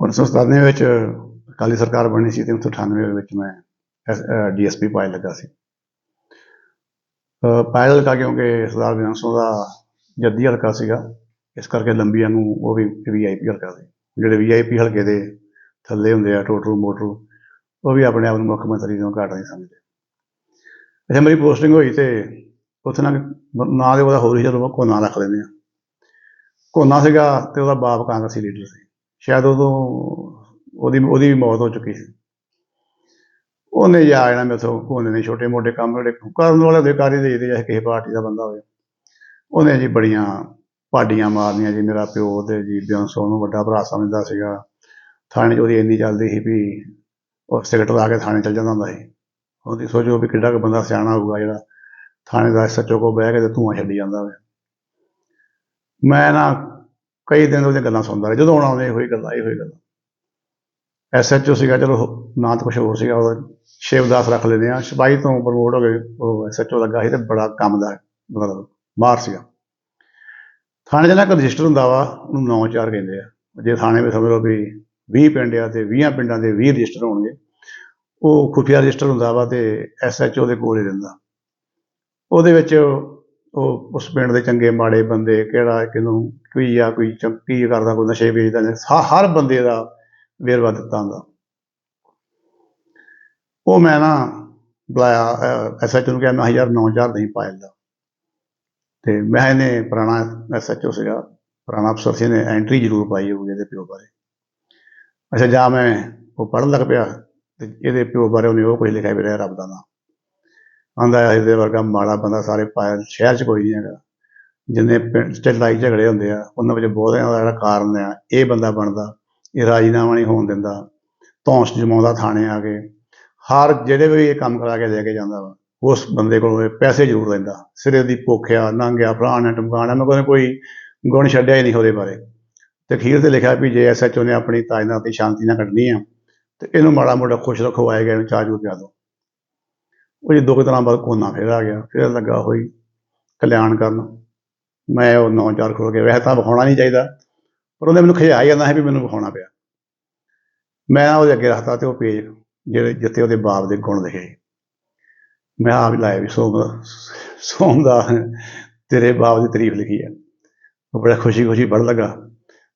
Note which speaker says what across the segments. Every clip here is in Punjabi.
Speaker 1: 1997 ਵਿੱਚ ਅਕਾਲੀ ਸਰਕਾਰ ਬਣੀ ਸੀ ਤੇ 1998 ਦੇ ਵਿੱਚ ਮੈਂ ਡੀਐਸਪੀ ਪਾਇਲ ਲੱਗਾ ਸੀ। ਅਹ, ਪਾਇਲ ਹਲਕਾ ਕਿਉਂਕਿ ਸਰਦਾਰ ਬਿਆੰਸੋਂ ਦਾ ਜੱਦੀ ਹਲਕਾ ਸੀਗਾ, ਇਸ ਕਰਕੇ ਲੰਬੀਆਂ ਨੂੰ ਉਹ ਵੀ ਵੀਆਈਪੀ ਹਲਕਾ ਸੀ। ਜਿਹੜੇ ਵੀਆਈਪੀ ਹਲਕੇ ਦੇ ਥੱਲੇ ਹੁੰਦੇ ਆ, ਟੋਟਰੂ, ਮੋਟਰੂ, ਉਹ ਵੀ ਆਪਣੇ ਆਪ ਨੂੰ ਮੁੱਖ ਮੰਤਰੀ ਤੋਂ ਘੱਟ ਨਹੀਂ ਸਮਝਦੇ। ਅੱਛਾ, ਮੇਰੀ ਪੋਸਟਿੰਗ ਹੋਈ ਤੇ ਉੱਥੇ ਨਾ ਨਾਂ ਦੇ ਉਹਦਾ ਹੋਰ ਹੀ ਜਦੋਂ ਕੋ ਨਾਂ ਰੱਖ ਲੈਂਦੇ ਆ ਕੋਨਾ ਸੀਗਾ ਤੇ ਉਹਦਾ ਬਾਪ ਕਾਂਗਰਸੀ ਲੀਡਰ ਸੀ। ਸ਼ਾਇਦ ਉਦੋਂ ਉਹਦੀ ਉਹਦੀ ਵੀ ਮੌਤ ਹੋ ਚੁੱਕੀ ਸੀ। ਉਹਨੇ ਜਾ ਜਾਣਾ ਮੇਥੋਂ ਕੋਨੇ ਨੇ ਛੋਟੇ ਮੋਟੇ ਕੰਮ ਜਿਹੜੇ ਕਰਨ ਵਾਲੇ ਅਧਿਕਾਰੀ ਦੇ ਦੇ ਜਾਂ ਕਿਸੇ ਪਾਰਟੀ ਦਾ ਬੰਦਾ ਹੋਵੇ। ਉਹਨੇ ਜੀ ਬੜੀਆਂ ਪਾਡੀਆਂ ਮਾਰਨੀਆਂ ਜੀ, ਮੇਰਾ ਪਿਓ ਤੇ ਜੀ ਬਿਆੰਸੋ ਨੂੰ ਵੱਡਾ ਭਰਾ ਸਮਝਦਾ ਸੀਗਾ। ਥਾਣੇ 'ਚ ਉਹਦੀ ਇੰਨੀ ਚੱਲਦੀ ਸੀ ਵੀ ਉਹ ਸਿਗਰਟ ਲਾ ਕੇ ਥਾਣੇ ਚੱਲ ਜਾਂਦਾ ਹੁੰਦਾ ਸੀ। ਉਹਦੀ ਸੋਚੋ ਵੀ ਕਿੱਡਾ ਕੁ ਬੰਦਾ ਸਿਆਣਾ ਹੋਊਗਾ ਜਿਹੜਾ ਥਾਣੇ ਦਾ ਸੱਚੋ ਕੋ ਬਹਿ ਕੇ ਤੇ ਧੂੰਆਂ ਛੱਡੀ ਜਾਂਦਾ ਹੋਵੇ। ਮੈਂ ਨਾ ਕਈ ਦਿਨ ਉਹਦੀਆਂ ਗੱਲਾਂ ਸੁਣਦਾ ਰਿਹਾ। ਜਦੋਂ ਆਉਣਾ ਉਹਨੇ ਹੋਈ ਗੱਲਾਂ, ਇਹ ਹੋਈ ਗੱਲਾਂ। ਐਸਐਚਓ ਸੀਗਾ, ਚਲੋ ਨਾਂ ਤਾਂ ਕੁਛ ਹੋਰ ਸੀਗਾ ਉਹਦਾ ਸ਼ਿਵਦਾਸ ਰੱਖ ਲੈਂਦੇ ਆ। ਸਿਪਾਹੀ ਤੋਂ ਪ੍ਰਮੋਟ ਹੋ ਗਏ, ਉਹ ਐਸਐਚਓ ਲੱਗਾ ਸੀ ਤੇ ਬੜਾ ਕੰਮ ਦਾ, ਮਤਲਬ ਮਾਰ ਸੀਗਾ। ਥਾਣੇ 'ਚ ਨਾ ਇੱਕ ਰਜਿਸਟਰ ਹੁੰਦਾ ਵਾ, ਉਹਨੂੰ ਨੌ ਚਾਰ ਕਹਿੰਦੇ ਆ। ਜੇ ਥਾਣੇ ਵਿੱਚ ਸਮਝ ਲਓ ਵੀ 20 ਪਿੰਡ ਆ ਤੇ 20 ਪਿੰਡਾਂ ਦੇ 20 ਰਜਿਸਟਰ ਹੋਣਗੇ। ਉਹ ਖੁਫੀਆ ਰਜਿਸਟਰ ਹੁੰਦਾ ਵਾ ਤੇ ਐਸਐਚਓ ਦੇ ਕੋਲ ਹੀ ਰਹਿੰਦਾ। ਉਹਦੇ ਵਿੱਚ ਉਹ ਉਸ ਪਿੰਡ ਦੇ ਚੰਗੇ ਮਾੜੇ ਬੰਦੇ ਕਿਹੜਾ ਕਿਨੂੰ ਕੋਈ ਆ, ਕੋਈ ਚੰਕੀ ਕਰਦਾ, ਕੋਈ ਨਸ਼ੇ ਵੇਚਦਾ ਨੇ ਹਰ ਬੰਦੇ ਦਾ ਵੇਰਵਾ ਦਿੱਤਾ ਹੁੰਦਾ। ਉਹ ਮੈਂ ਨਾ ਬੁਲਾਇਆ ਐਸਐਚਓ ਨੂੰ ਕਿਹਾ, ਮੈਂ ਹਜ਼ਾਰ ਨੌ ਹਜ਼ਾਰ ਨਹੀਂ ਪਾਇਲਦਾ ਤੇ ਮੈਂ ਇਹਨੇ ਪੁਰਾਣਾ ਐਸਐਚਓ ਸੀਗਾ, ਪੁਰਾਣਾ ਅਫਸਰ ਸੀ, ਇਹਨੇ ਐਂਟਰੀ ਜ਼ਰੂਰ ਪਾਈ ਹੋਊਗੀ ਇਹਦੇ ਪਿਓ ਬਾਰੇ। ਅੱਛਾ, ਜਾ ਮੈਂ, ਉਹ ਪੜ੍ਹਨ ਲੱਗ ਪਿਆ ਤੇ ਇਹਦੇ ਪਿਓ ਬਾਰੇ ਉਹਨੇ ਉਹ ਕੁਝ ਲਿਖਿਆ ਵੀ ਰਿਹਾ ਰੱਬ ਦਾ ਨਾਂ ਆਂਦਾ ਇਹਦੇ ਵਰਗਾ ਮਾੜਾ ਬੰਦਾ ਸਾਰੇ ਪਾਇਲ ਸ਼ਹਿਰ 'ਚ ਕੋਈ ਨਹੀਂ ਹੈਗਾ। ਜਿੰਨੇ ਪਿੰਡ 'ਚ ਲੜਾਈ ਝਗੜੇ ਹੁੰਦੇ ਆ, ਉਹਨਾਂ ਵਿੱਚ ਬਹੁਤਿਆਂ ਦਾ ਜਿਹੜਾ ਕਾਰਨ ਆ, ਇਹ ਬੰਦਾ ਬਣਦਾ, ਇਹ ਰਾਜੀਨਾਮਾ ਨਹੀਂ ਹੋਣ ਦਿੰਦਾ, ਧੌਂਸ ਜਮਾਉਂਦਾ ਥਾਣੇ ਆ ਕੇ, ਹਰ ਜਿਹੜੇ ਵੀ ਇਹ ਕੰਮ ਕਰਾ ਕੇ ਲੈ ਕੇ ਜਾਂਦਾ ਵਾ, ਉਸ ਬੰਦੇ ਕੋਲ ਇਹ ਪੈਸੇ ਜ਼ਰੂਰ ਲੈਂਦਾ। ਸਿਰੇ ਦੀ ਭੁੱਖਿਆ ਨੰਗਿਆ, ਫਲਾਣਾ ਟਮਕਾਣਾ ਮੈਂ ਕੋਈ ਕੋਈ ਗੁਣ ਛੱਡਿਆ ਹੀ ਨਹੀਂ ਉਹਦੇ ਬਾਰੇ। ਤੇ ਖੀਰ ਤੇ ਲਿਖਿਆ ਵੀ ਜੇ ਐਸਐਚਓ ਨੇ ਆਪਣੀ ਤਾਇਨਾਤੀ ਤੇ ਸ਼ਾਂਤੀ ਨਾਲ ਕੱਢਣੀ ਆ, ਤੇ ਇਹਨੂੰ ਮਾੜਾ ਮੋਟਾ ਖੁਸ਼ ਰੱਖੋ ਆਏਗਾ ਇਹਨੂੰ ਚਾਹ ਚੂਹ ਪਿਆ ਦਿਓ ਉਹ ਜੀ ਦੋ ਕੁ ਦਿਨਾਂ ਬਾਅਦ ਕੋਨਾ ਫੇਰ ਆ ਗਿਆ, ਫਿਰ ਲੱਗਾ ਹੋਈ ਕਲਿਆਣ ਕਰਨ। ਮੈਂ ਉਹ ਨੌ ਚਾਰ ਖੋਲ ਕੇ, ਵੈਸੇ ਤਾਂ ਵਿਖਾਉਣਾ ਨਹੀਂ ਚਾਹੀਦਾ, ਪਰ ਉਹਨੇ ਮੈਨੂੰ ਖਿਆ ਹੀ ਜਾਂਦਾ ਹੈ ਵੀ ਮੈਨੂੰ ਵਿਖਾਉਣਾ ਪਿਆ। ਮੈਂ ਉਹਦੇ ਅੱਗੇ ਰੱਖਤਾ ਤੇ ਉਹ ਪੇਜ ਜਿਹੜੇ ਜਿੱਥੇ ਉਹਦੇ ਬਾਪ ਦੇ ਗੁਣ ਲਿਖੇ ਮੈਂ ਆਪ ਲਾਇਆ ਵੀ ਸੋਮ ਦਾ ਸੋਮ ਦਾ ਤੇਰੇ ਬਾਪ ਦੀ ਤਾਰੀਫ ਲਿਖੀ ਹੈ ਉਹ ਬੜਾ ਖੁਸ਼ੀ ਖੁਸ਼ੀ ਪੜ੍ਹ ਲੱਗਾ।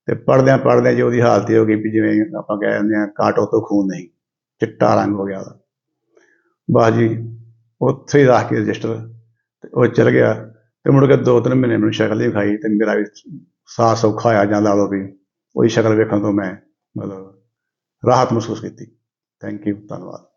Speaker 1: ਤੇ ਪੜ੍ਹਦਿਆਂ ਪੜ੍ਹਦਿਆਂ ਜੇ ਉਹਦੀ ਹਾਲਤ ਇਹ ਹੋ ਗਈ ਵੀ ਜਿਵੇਂ ਆਪਾਂ ਕਹਿ ਦਿੰਦੇ ਆ ਕਾਟੋ ਤੋਂ ਖੂਨ ਨਹੀਂ, ਚਿੱਟਾ ਰੰਗ ਹੋ ਗਿਆ ਉਹਦਾ। ਬਸ ਜੀ ਉੱਥੇ ਹੀ ਰੱਖ ਕੇ ਰਜਿਸਟਰ ਤੇ ਉਹ ਚਲ ਗਿਆ ਤੇ ਮੁੜ ਕੇ ਦੋ ਤਿੰਨ ਮਹੀਨੇ ਮੈਨੂੰ ਸ਼ਕਲ ਨਹੀਂ ਵਿਖਾਈ ਤੇ ਮੇਰਾ ਵੀ ਸਾਹ ਸੌਖਾ ਆ ਜਾਂ ਲਾ ਲਓ ਵੀ ਉਹੀ ਸ਼ਕਲ ਵੇਖਣ ਤੋਂ ਮੈਂ ਮਤਲਬ ਰਾਹਤ ਮਹਿਸੂਸ ਕੀਤੀ। ਥੈਂਕ ਯੂ ਧੰਨਵਾਦ।